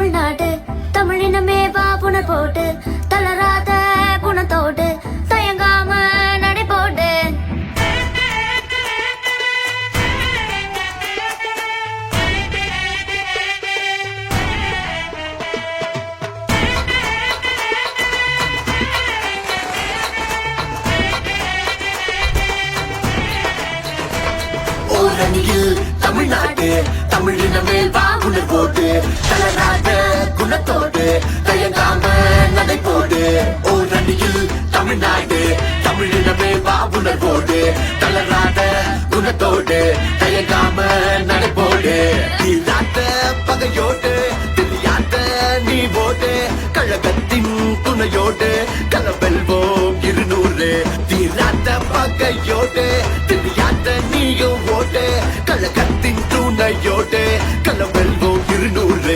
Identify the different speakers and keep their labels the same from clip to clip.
Speaker 1: தமிழ்நாடு. தமிழினமே வா புன போட்டு. தளராத குணத்தோடு. தயங்காம நடை போடு.
Speaker 2: ஓரணியில் தமிழ்நாடு வா. குண்டு போட்டு தளராத குணத்தோடு தயங்காம நடை போடு. ஓரணியில் தமிழ்நாடு தமிழிடமே பாபுணர் போடு தளராத குணத்தோடு தயங்காம நடை போடு. தீராத பகையோடு தெரியாத நீ ஓடு கழகத்தின் துணையோடு கலவெல்வோம் இருநூறு. தீராத பகையோடு தெரியாத நீயும் ஓட்டு கழகத்தின் துணை துணையோடு வெல்வோம் இருநூறு.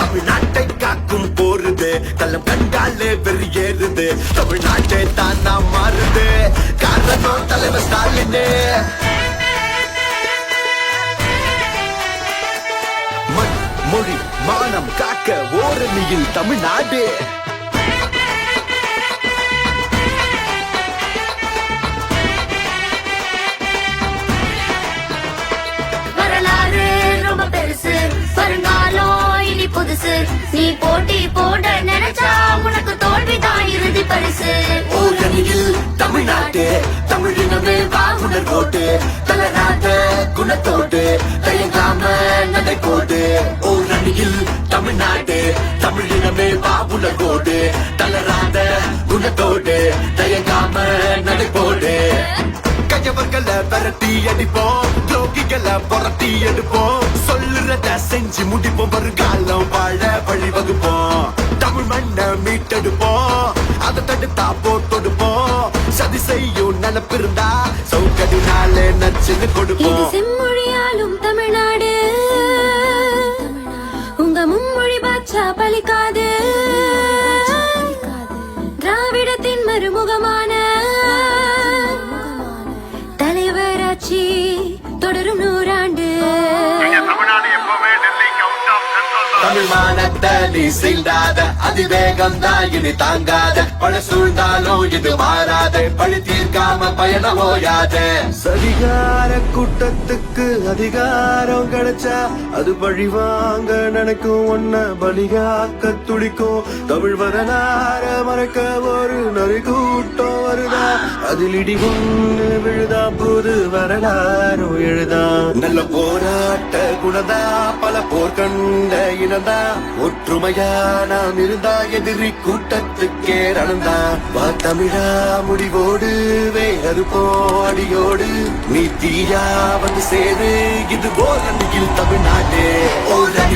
Speaker 2: தமிழ்நாட்டை காக்கும் போறது கள்ளம் கண்டாலே வெறியேறுது தமிழ்நாட்டை தானா மாறுது காரணம் தலைவர் ஸ்டாலினே. மொழி மானம் காக்க ஓரணியில் தமிழ்நாடு.
Speaker 1: வருங்காலம் இனி புதுசு. நீ போட்டி போட நினைச்சா உனக்கு தோல்விதான் இறுதி பரிசு.
Speaker 2: ஓரணியில் தமிழ்நாடு தமிழினமே வாகுனர் கோட்டு. தளராத குணத்தோடு தயங்காம நடை போடு ஓரணியில் தமிழ்நாடு தமிழினமே வாகுனர் கோடு தலராத குணத்தோடு தயங்காம நடை போடு விரட்டி அடிப்போம். துரோகிகளை புரட்டி எடுப்போம். சொல்லுறத செஞ்சு முடிப்போம். வருங்காலம் வாழ வழி வகுப்போம் தமிழ் மண்ணை மீட்டெடுப்போம். அதை தடுத்தா போட்டொடுப்போம் சதி செய்யும் நினப்பிருந்தா சௌகடினாலே நச்சுன்னு கொடுப்போம்.
Speaker 1: செம்மொழியாலும் தமிழ்நாடு. உங்க மும்மொழி பாச்சா பலிக்காது. திராவிடத்தின் மறுமுகமான
Speaker 2: دليسيل دادا. அதிவேகம் தான் இனி தாங்காத. பழ சூழ்ந்தாலும் இது மாறாத. பழி தீர்க்காம பயணம் ஓயாத.
Speaker 3: சதிகார கூட்டத்துக்கு அதிகாரம் கிடைச்சா அது பழி வாங்க நினைக்கும் ஒன்ன பலிகாக்க துடிக்கும். தமிழ் வரலாற மறக்க ஒரு நரி கூட்டம் வருதா? அதில் இடி ஒண்ணு விழுதா? புது வரலாறு எழுதா? நல்ல போராட்ட குணதா? பல போர் கண்ட இனந்தா? ஒற்றுமையா நாம் இரு இருந்தா எதிரி கூட்டத்துக்கே நடந்தா வா தமிழா முடிவோடு வேறு போடியோடு நீ தீயா வந்து சேரு இது ஓரணியில் அன்னையில்
Speaker 2: ஓரணியில் தமிழ்நாடு